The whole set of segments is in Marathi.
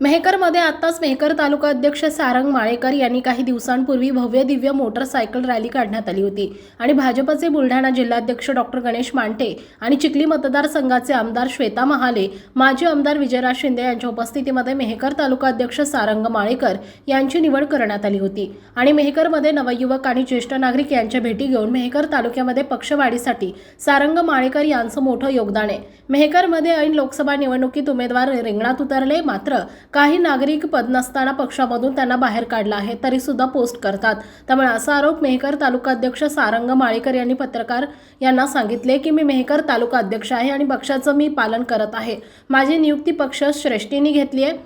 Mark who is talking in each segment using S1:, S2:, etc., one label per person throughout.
S1: मेहकरमध्ये आत्ताच मेहकर तालुका अध्यक्ष सारंग माळेकर यांनी काही दिवसांपूर्वी भव्य दिव्य मोटरसायकल रॅली काढण्यात आली होती. आणि भाजपचे बुलढाणा जिल्हाध्यक्ष डॉक्टर गणेश मांटे आणि चिखली मतदारसंघाचे आमदार श्वेता महाले माजी आमदार विजयराज शिंदे यांच्या उपस्थितीमध्ये मेहकर तालुका अध्यक्ष सारंग माळेकर यांची निवड करण्यात आली होती. आणि मेहकरमध्ये नवयुवक आणि ज्येष्ठ नागरिक यांच्या भेटी घेऊन मेहकर तालुक्यामध्ये पक्षवाढीसाठी सारंग माळेकर यांचं मोठं योगदान आहे. मेहकरमध्ये ऐन लोकसभा निवडणुकीत उमेदवार रिंगणात उतरले मात्र काही नागरिक पद नसताना पक्षामधून त्यांना बाहेर काढलं आहे तरी सुद्धा पोस्ट करतात. त्यामुळे असा आरोप मेहकर तालुका अध्यक्ष सारंग माळेकर यांनी पत्रकार यांना सांगितले की मी मेहकर तालुका अध्यक्ष आहे आणि पक्षाचं मी पालन करत आहे. माझी नियुक्ती पक्ष श्रेष्ठींनी घेतली आहे.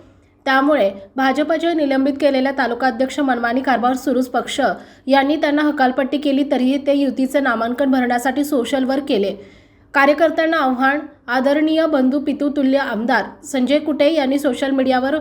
S1: त्यामुळे भाजपच्या निलंबित केलेल्या तालुकाध्यक्ष मनमानी कारभार सुरूच पक्ष. यांनी त्यांना हकालपट्टी केली तरीही ते युतीचे नामांकन भरण्यासाठी सोशलवर केले. कार्यकर्त्यांना आव्हान आदरणीय बंधू पितुतुल्य आमदार संजय कुटे यांनी सोशल मीडियावर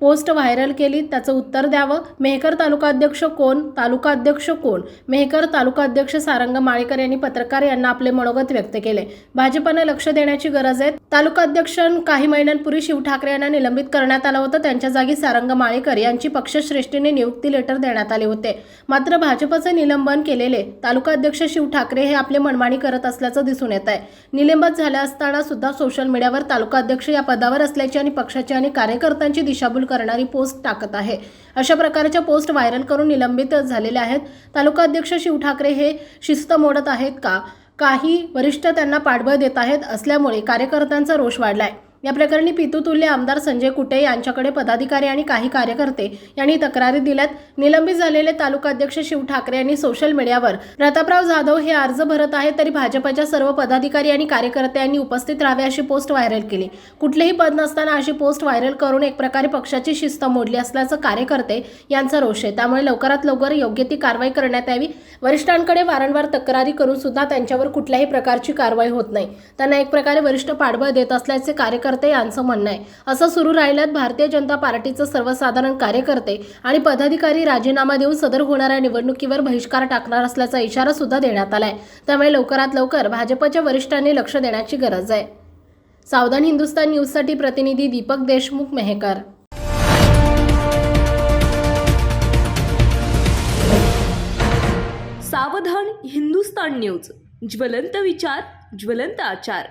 S1: पोस्ट व्हायरल केली त्याचं उत्तर द्यावं. मेहकर तालुका अध्यक्ष कोण? तालुका अध्यक्ष कोण? मेहकर तालुका अध्यक्ष सारंग माळेकर यांनी पत्रकार यांना आपले मनोगत व्यक्त केले. भाजपनं लक्ष देण्याची गरज आहे. तालुका अध्यक्ष काही महिन्यांपूर्वी शिव ठाकरे यांना निलंबित करण्यात आलं होतं. त्यांच्या जागी सारंग माळेकर यांची पक्षश्रेष्ठीने नियुक्ती लेटर देण्यात आले होते. मात्र भाजपचे निलंबन केलेले तालुका अध्यक्ष शिव ठाकरे हे आपले मनमानी करत असल्याचं दिसून येत आहे. निलंबित झाल्या असताना सुद्धा सोशल मीडियावर तालुका अध्यक्ष या पदावर असल्याची आणि पक्षाची आणि कार्यकर्त्यांची दिशाभूल करणारी पोस्ट टाकत आहे. अशा प्रकारच्या पोस्ट व्हायरल करून निलंबित झालेल्या आहेत. तालुका अध्यक्ष शिव ठाकरे हे शिस्त मोडत आहेत का? काही वरिष्ठ त्यांना पाठबळ देत आहेत असल्यामुळे कार्यकर्त्यांचा रोष वाढलाय. या प्रकरणी पितुतुल्य आमदार संजय कुटे यांच्याकडे पदाधिकारी आणि काही कार्यकर्ते यांनी तक्रारी दिल्यात. निलंबित झालेले तालुकाध्यक्ष शिव ठाकरे यांनी सोशल मीडियावर प्रतापराव जाधव हे अर्ज भरत आहेत तरी भाजपच्या सर्व पदाधिकारी आणि कार्यकर्त्यांनी उपस्थित राहावे अशी पोस्ट व्हायरल केली. कुठलेही पद नसताना अशी पोस्ट व्हायरल करून एक प्रकारे पक्षाची शिस्त मोडली असल्याचं कार्यकर्ते यांचा रोष आहे. त्यामुळे लवकरात लवकर योग्य ती कारवाई करण्यात यावी. वरिष्ठांकडे वारंवार तक्रारी करून सुद्धा त्यांच्यावर कुठल्याही प्रकारची कारवाई होत नाही. त्यांना एक प्रकारे वरिष्ठ पाठबळ देत असल्याचे कार्यकर्ते यांचं म्हणणं आहे. असं सुरू राहिल्यात भारतीय जनता पार्टीचं सर्वसाधारण कार्यकर्ते आणि पदाधिकारी राजीनामा देऊन सदर होणाऱ्या निवडणुकीवर बहिष्कार टाकणार असल्याचा इशारा सुद्धा देण्यात आलाय. त्यामुळे लवकरात लवकर भाजपच्या वरिष्ठांनी लक्ष देण्याची गरज आहे. सावधान हिंदुस्तान न्यूजसाठी प्रतिनिधी दीपक देशमुख मेहकर.
S2: सावधान हिंदुस्तान न्यूज. ज्वलंत विचार ज्वलंत आचार.